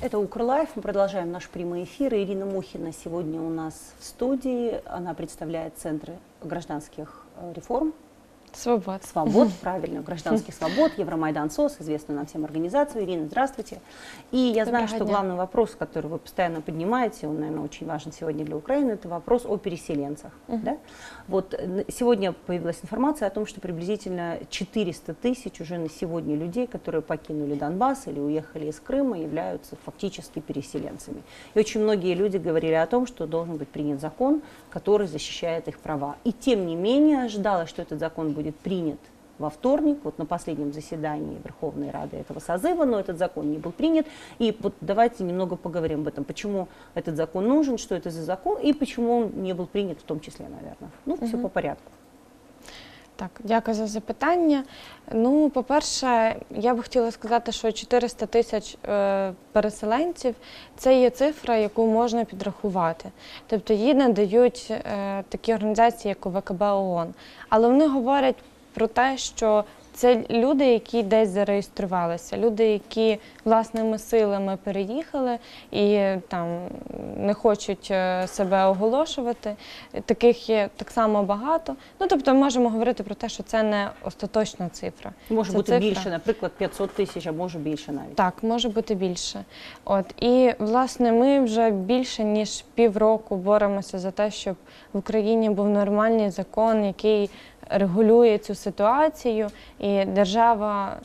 Это Укрлайф. Мы продолжаем наш прямой эфир. Ирина Мухина сегодня у нас в студии. Она представляет Центры гражданских э, реформ. Свобод. Свобод, правильно, гражданских свобод, Евромайдан СОС, известную нам всем организацию. Ирина, здравствуйте. И я знаю, Доброго что дня. главный вопрос, который вы постоянно поднимаете, он, наверное, очень важен сегодня для Украины, это вопрос о переселенцах. Да? Вот э, сегодня появилась информация о том, что приблизительно 400 тысяч уже на сегодня людей, которые покинули Донбасс или уехали из Крыма, являются фактически переселенцами. И очень многие люди говорили о том, что должен быть принят закон, который защищает их права. И тем не менее ожидалось, что этот закон будет принят во вторник, вот на последнем заседании Верховной Рады этого созыва, но этот закон не был принят. И вот давайте немного поговорим об этом, почему этот закон нужен, что это за закон и почему он не был принят в том числе, наверное. Ну, все по порядку. Так, дякую за запитання. Ну, по-перше, я би хотіла сказати, що 400 тисяч е, переселенців це є цифра, яку можна підрахувати. Тобто її надають е, такі організації, як ОВКБ ООН. Але вони говорять про те, що це люди, які десь зареєструвалися, люди, які власними силами переїхали і там не хочуть е, себе оголошувати. Таких є так само багато. Ну тобто, можемо говорити про те, що це не остаточна цифра. Може Це бути цифра. більше, наприклад, 500 тисяч, а може більше навіть. Так, може бути більше. От і власне ми вже більше ніж півроку боремося за те, щоб в Україні був нормальний закон, який регулює цю ситуацію, і держава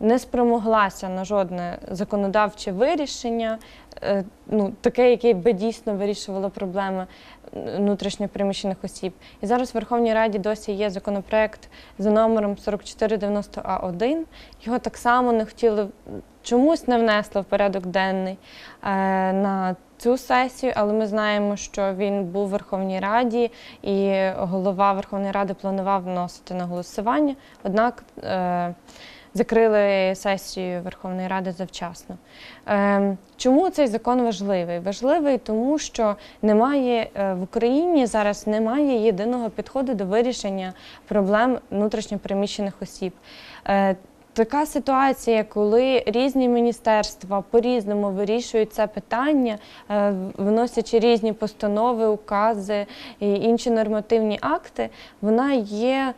не спромоглася на жодне законодавче вирішення, е, ну таке, яке би дійсно вирішувало проблеми внутрішньопереміщених осіб. І зараз в Верховній Раді досі є законопроект за номером 4490А1. Його так само не хотіли чомусь не внесли в порядок денний е, на цю сесію, але ми знаємо, що він був в Верховній Раді, і голова Верховної Ради планував вносити на голосування. Однак е, закрили сесію Верховної Ради завчасно. Е, чому цей закон важливий? Важливий тому, що немає е, в Україні зараз немає єдиного підходу до вирішення проблем внутрішньопереміщених осіб. Е, Така ситуація, коли різні міністерства по-різному вирішують це питання, е, вносячи різні постанови, укази і інші нормативні акти, вона є.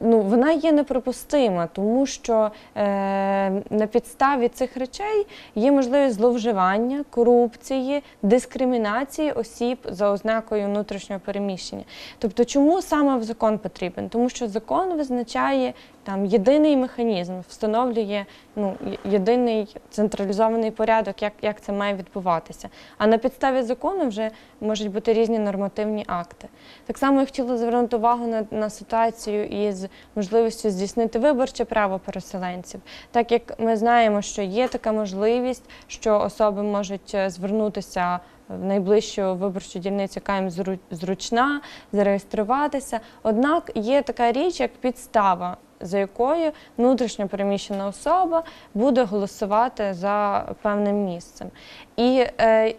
Ну, вона є неприпустима, тому що е, на підставі цих речей є можливість зловживання, корупції, дискримінації осіб за ознакою внутрішнього переміщення. Тобто, чому саме закон потрібен? Тому що закон визначає там єдиний механізм, встановлює ну, єдиний централізований порядок, як, як це має відбуватися. А на підставі закону вже можуть бути різні нормативні акти. Так само я хотіла звернути увагу на, на ситуацію із можливістю здійснити виборче право переселенців. Так як ми знаємо, що є така можливість, що особи можуть е, звернутися в найближчу виборчу дільницю, яка їм зручна, зареєструватися. Однак є така річ, як підстава, за якою внутрішньо переміщена особа буде голосувати за певним місцем. І е,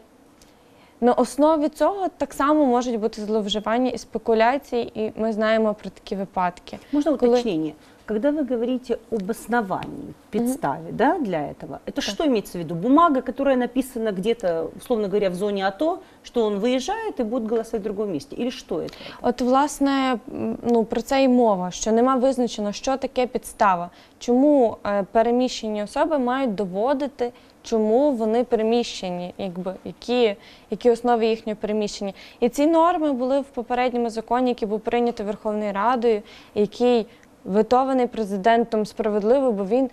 на основі цього так само можуть бути зловживання і спекуляції, і ми знаємо про такі випадки. Можно Коли- уточнение? Когда вы говорите об основании, подставе да, для этого, это что имеется в виду? Бумага, которая написана где-то, условно говоря, в зоне АТО, что он выезжает и будет голосовать в другом месте? Или что это? От, власне, м, ну про це й мова, що нема визначено, що таке підстава, чому е, переміщені особи мають доводити, чому вони переміщені, якби які, які основи їхнього переміщення. І ці норми були в попередньому законі, який був прийнятий Верховною Радою, який витований президентом справедливо, бо він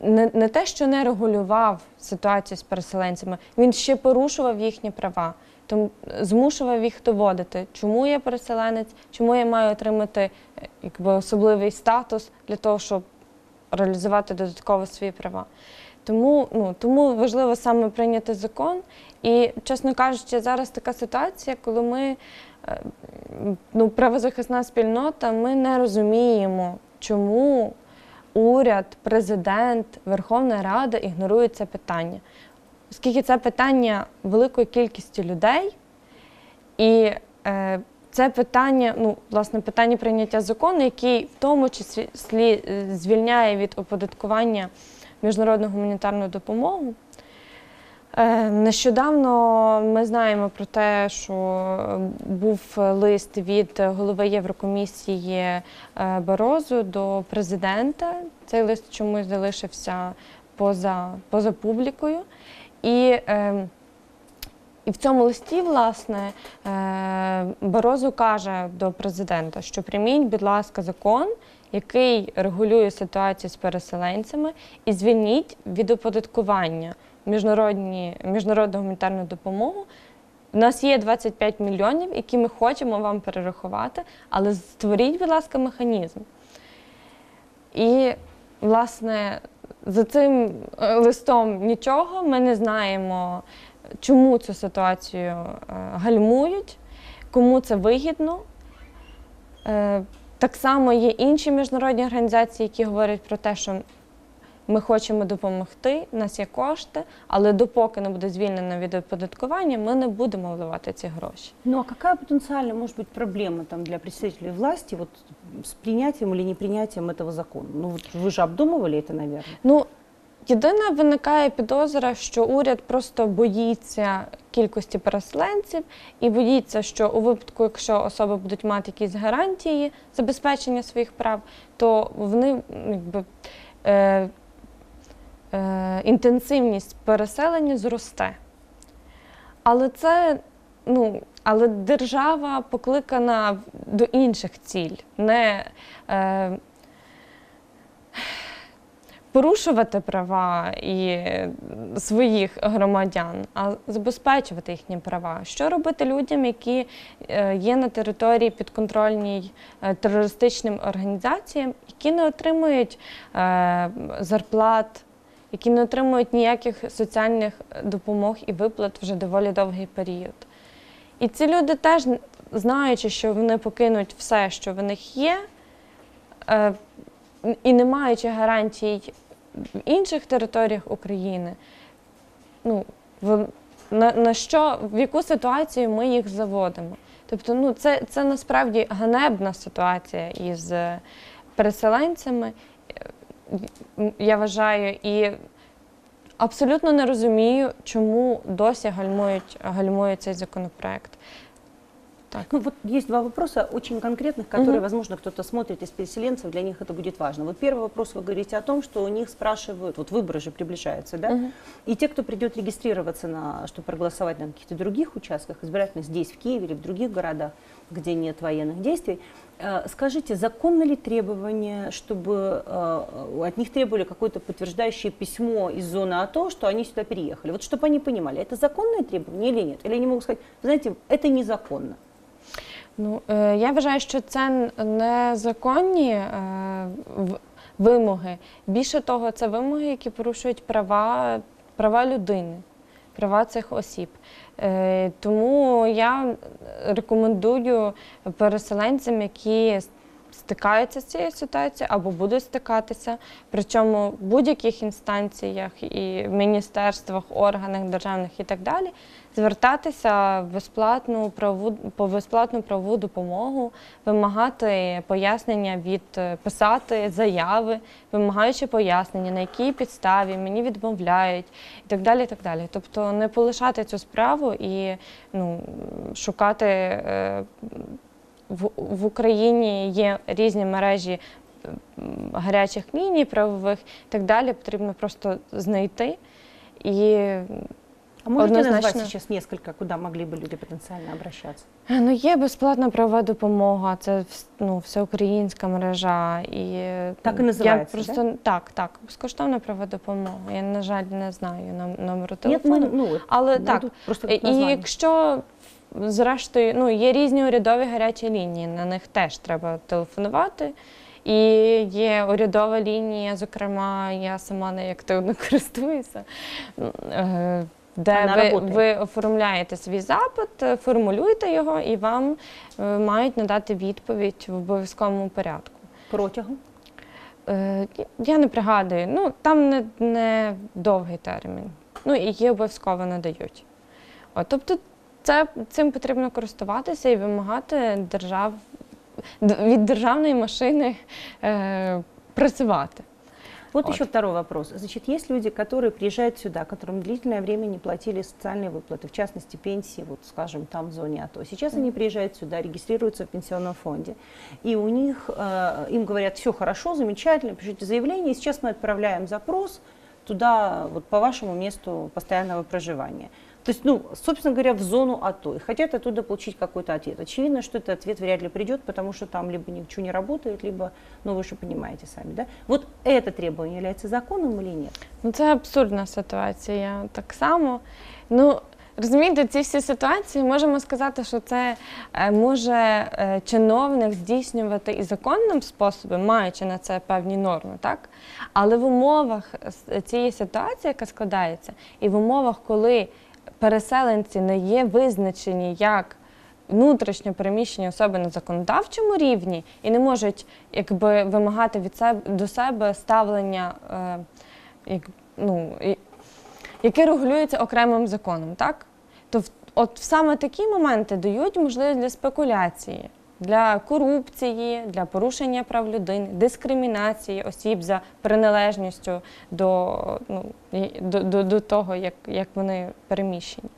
не, не те, що не регулював ситуацію з переселенцями, він ще порушував їхні права. Тому змушував їх доводити, чому я переселенець, чому я маю отримати якби, особливий статус для того, щоб реалізувати додатково свої права. Тому, ну, тому важливо саме прийняти закон. І, чесно кажучи, зараз така ситуація, коли ми, е, ну, правозахисна спільнота, ми не розуміємо, чому уряд, президент, Верховна Рада ігнорують це питання. Оскільки це питання великої кількості людей, і е, це питання, ну, власне, питання прийняття закону, який в тому числі е, звільняє від оподаткування міжнародну гуманітарну допомогу. Е, Нещодавно ми знаємо про те, що був лист від голови Єврокомісії Борозу Барозу до президента. Цей лист чомусь залишився поза, поза публікою. І, е, і в цьому листі, власне, е, Барозу каже до президента, що прийміть, будь ласка, закон, який регулює ситуацію з переселенцями, і звільніть від оподаткування міжнародну гуманітарну допомогу. У нас є 25 мільйонів, які ми хочемо вам перерахувати, але створіть, будь ласка, механізм. І, власне, за цим е, листом нічого. Ми не знаємо, чому цю ситуацію е, гальмують, кому це вигідно. Е, Так само є інші міжнародні організації, які говорять про те, що ми хочемо допомогти, у нас є кошти, але допоки не буде звільнено від оподаткування, ми не будемо вливати ці гроші. Ну а какая потенциально может быть проблема там, для представителей власти вот, с принятием или непринятием этого закона? Ну вот вы же обдумывали это, наверное. Ну, єдина виникає підозра, що уряд просто боїться кількості переселенців і боїться, що у випадку, якщо особи будуть мати якісь гарантії забезпечення своїх прав, то вони якби. Е, е, інтенсивність переселення зросте. Але це, ну, але держава покликана до інших ціль, не е, порушувати права і своїх громадян, а забезпечувати їхні права. Що робити людям, які е, є на території підконтрольній е, терористичним організаціям, які не отримують е, зарплат, які не отримують ніяких соціальних допомог і виплат вже доволі довгий період. І ці люди теж, знаючи, що вони покинуть все, що в них є, і не маючи гарантій в інших територіях України, ну, на, на що, в яку ситуацію ми їх заводимо? Тобто, ну, це, це насправді ганебна ситуація із е, переселенцями, Е, я вважаю, і абсолютно не розумію, чому досі гальмують, гальмує цей законопроект. Так. Ну вот есть два вопроса очень конкретных, которые, Мгм. возможно, кто-то смотрит из переселенцев, для них это будет важно. Вот первый вопрос, вы говорите о том, что у них спрашивают, вот выборы же приближаются, да? Мгм. И те, кто придет регистрироваться, на, чтобы проголосовать на каких-то других участках, избирательных здесь, в Киеве или в других городах, где нет военных действий, э, скажите, законно ли требование, чтобы э, от них требовали какое-то подтверждающее письмо из зоны АТО, что они сюда переехали? Вот чтобы они понимали, это законное требование или нет? Или они могут сказать, знаете, это незаконно? Ну, е, я вважаю, що це незаконні е, вимоги. Більше того, це вимоги, які порушують права, права людини, права цих осіб. Е, тому я рекомендую переселенцям, які стикаються з цією ситуацією або будуть стикатися, причому в будь-яких інстанціях і в міністерствах, органах державних і так далі, звертатися в безплатну правову по безплатну правову допомогу, вимагати пояснення від е, писати заяви, вимагаючи пояснення, на якій підставі мені відмовляють, і так далі. І так далі. Тобто не полишати цю справу і ну, шукати. Е, в, в Україні є різні мережі гарячих ліній правових і так далі. Потрібно просто знайти і А можете назвать Однозначно. сейчас несколько, куда могли бы люди потенциально обращаться? Е, Ну, є безплатна правова допомога, це ну, всеукраїнська мережа. І е, Так і називається, Я просто так, так, безкоштовна правова допомога. Я, на жаль, не знаю номеру Нет, телефону. мы, ну, Але так, просто І якщо зрештою, ну є різні урядові гарячі лінії, на них теж треба телефонувати. І є урядова лінія, зокрема, я сама нею активно користуюся, е, де ви, ви оформляєте свій запит, е, формулюєте його, і вам е, мають надати відповідь в обов'язковому порядку. Протягом? Я не пригадую. Ну там не, не довгий термін. Ну і її обов'язково надають. От, тобто, це цим потрібно користуватися і вимагати держав д- від державної машини е, працювати. Вот, Вот. еще второй вопрос. Значит, есть люди, которые приезжают сюда, которым длительное время не платили социальные выплаты, в частности, пенсии, вот, скажем, там в зоне АТО. Сейчас они приезжают сюда, регистрируются в пенсионном фонде, и у них, э, им говорят, все хорошо, замечательно, пишите заявление, и сейчас мы отправляем запрос туда, вот, по вашему месту постоянного проживания. То есть, ну, собственно говоря, в зону АТО, и хотят оттуда получить какой-то ответ. Очевидно, что этот ответ вряд ли придет, потому что там либо ничего не работает, либо, ну, вы же понимаете сами, да? Вот это требование является законом или нет? Ну, це абсурдна ситуація так само. Ну, розумієте, ці всі ситуації можемо сказати, що це е, може е, чиновник здійснювати і законним способом, маючи на це певні норми, так? Але в умовах с- цієї ситуації, яка складається, і в умовах, коли переселенці не є визначені як внутрішньо переміщені особи на законодавчому рівні і не можуть якби вимагати від себе до себе ставлення, е, як, ну, яке регулюється окремим законом, так? То от саме такі моменти дають можливість для спекуляції, для корупції, для порушення прав людини, дискримінації осіб за приналежністю до, ну, до, до, до того, як, як вони переміщені.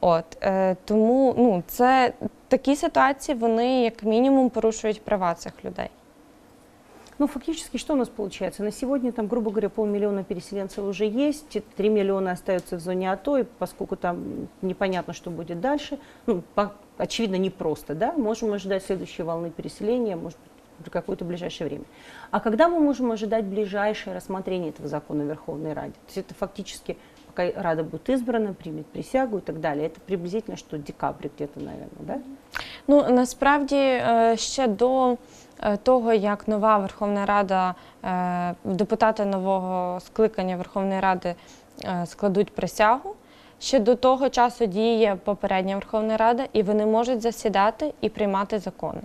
От, е, тому ну, це такі ситуації, вони як мінімум порушують права цих людей. Ну, фактически, что у нас получается? На сегодня там, грубо говоря, полмиллиона переселенцев уже есть, 3 миллиона остаются в зоне АТО, и поскольку там непонятно, что будет дальше, ну, по- очевидно, непросто, да, можем ожидать следующей волны переселения, может быть, в какое-то ближайшее время. А когда мы можем ожидать ближайшее рассмотрение этого закона Верховной Раде? То есть это фактически, пока Рада будет избрана, примет присягу и так далее, это приблизительно что, декабрь где-то, наверное, да? Ну насправді е, ще до е, того, як нова Верховна Рада, е, депутати нового скликання Верховної Ради складуть присягу. Ще до того часу діє попередня Верховна Рада, і вони можуть засідати і приймати закони.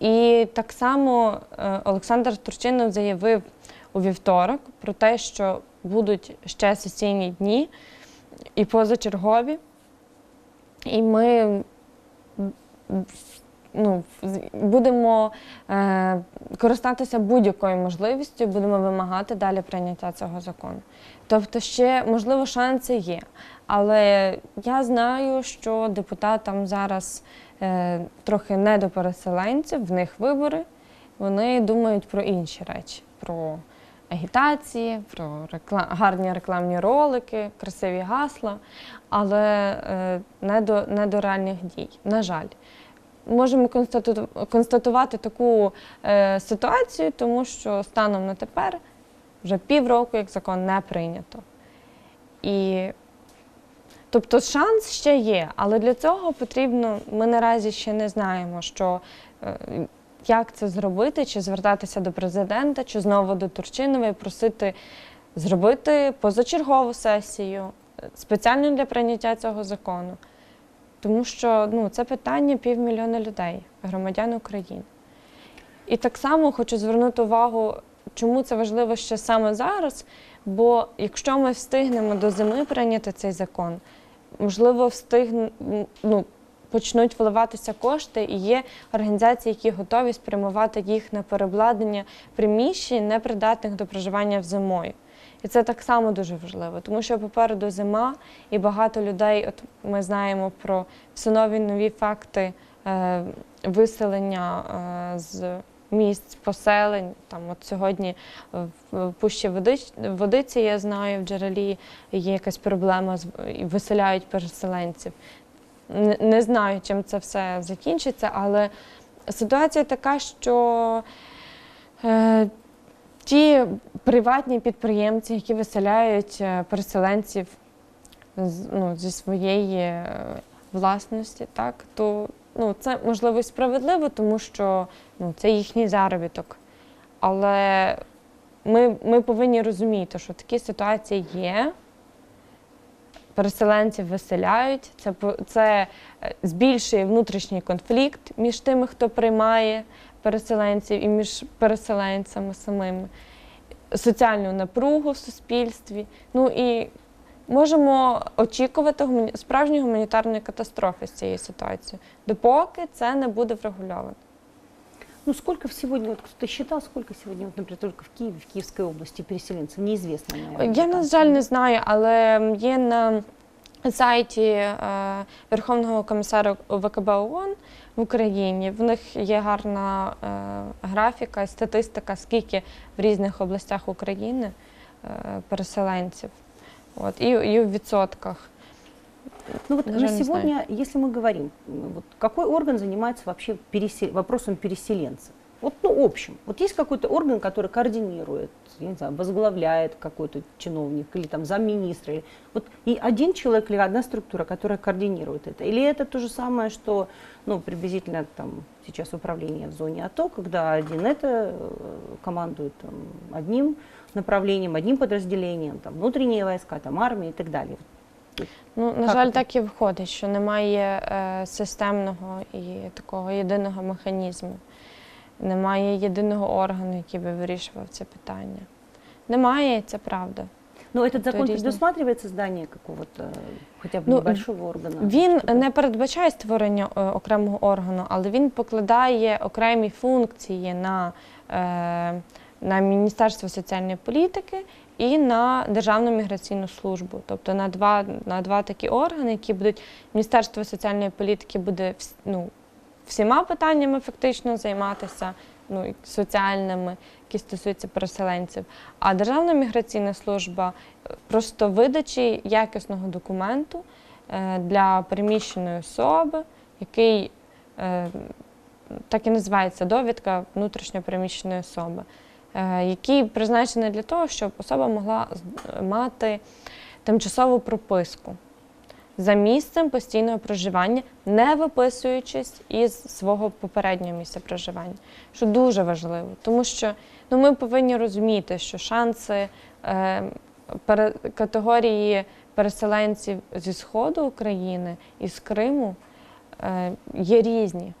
І так само Олександр Турчинов заявив у вівторок про те, що будуть ще сесійні дні і позачергові. І ми ну, будемо е, користатися будь-якою можливістю, будемо вимагати далі прийняття цього закону. Тобто, ще можливо шанси є. Але я знаю, що депутатам зараз е, трохи не до переселенців, в них вибори. Вони думають про інші речі: про агітації, про рекла... гарні рекламні ролики, красиві гасла, але е, не, до, не до реальних дій. На жаль. Можемо констатувати таку е, ситуацію, тому що станом на тепер вже півроку, як закон не прийнято. І тобто шанс ще є, але для цього потрібно, ми наразі ще не знаємо, що е, як це зробити, чи звертатися до президента, чи знову до Турчинова і просити зробити позачергову сесію е, спеціально для прийняття цього закону. Тому що ну, це питання півмільйона людей, громадян України. І так само хочу звернути увагу, чому це важливо ще саме зараз. Бо якщо ми встигнемо до зими прийняти цей закон, можливо, встигн, ну, почнуть вливатися кошти, і є організації, які готові спрямувати їх на переобладнання приміщень, непридатних до проживання в зимою. І це так само дуже важливо, тому що попереду зима, і багато людей, от ми знаємо про все нові нові факти е, виселення е, з місць поселень. Там от сьогодні в Пущі Водич, Водиці, я знаю, в джерелі є якась проблема з виселяють переселенців. Не, знаю, чим це все закінчиться, але ситуація така, що е, ті приватні підприємці, які виселяють е, переселенців ну, зі своєї е, власності, так, то ну, це можливо справедливо, тому що ну, це їхній заробіток. Але ми, ми повинні розуміти, що такі ситуації є. Переселенців виселяють, це, це е, збільшує внутрішній конфлікт між тими, хто приймає переселенців, і між переселенцями самими, соціальну напругу в суспільстві. Ну і можемо очікувати справжньої гуманітарної катастрофи з цієї ситуації, допоки це не буде врегульовано. Ну, сколько сегодня, вот кто-то считал, сколько сегодня, вот, например, только в Киеве, в Киевской области переселенцев? Неизвестно, наверное. Я, на жаль, не знаю, але є на сайті е, Верховного комісара ВКБ ООН в Україні. В них є гарна е, графіка, статистика, скільки в різних областях України е, переселенців. От, і, і в відсотках. Ну вот На на сегодня, если мы говорим, вот какой орган занимается вообще пересел- вопросом переселенцев? Вот, ну, общем. Вот есть какой-то орган, который координирует, я не знаю, возглавляет какой-то чиновник или там замминистра. Или, вот и один человек или одна структура, которая координирует это? Или это то же самое, что, ну, приблизительно там сейчас управление в зоне АТО, когда один это э, командует там, одним направлением, одним подразделением, там, внутренние войска, там, армия и так далее. Ну, на Як жаль, це? так і виходить, що немає е, системного і такого єдиного механізму. Немає єдиного органу, який би вирішував це питання. Немає, це правда. Но этот закон різне. предусматривает создание какого-то хотя бы Ну, небольшого органа? Він чтобы- не передбачає створення е, окремого органу, але він покладає окремі функції на, е, на Міністерство соціальної політики і на Державну міграційну службу. Тобто на два, на два такі органи, які будуть Міністерство соціальної політики буде ну, всіма питаннями фактично займатися, ну, соціальними, які стосуються переселенців. А Державна міграційна служба е, просто видачі якісного документу е, для переміщеної особи, який е, так і називається довідка внутрішньо переміщеної особи, який призначений для того, щоб особа могла мати тимчасову прописку за місцем постійного проживання, не виписуючись із свого попереднього місця проживання, що дуже важливо, тому що ну, ми повинні розуміти, що шанси е, категорії переселенців зі сходу України і з Криму е, є різні.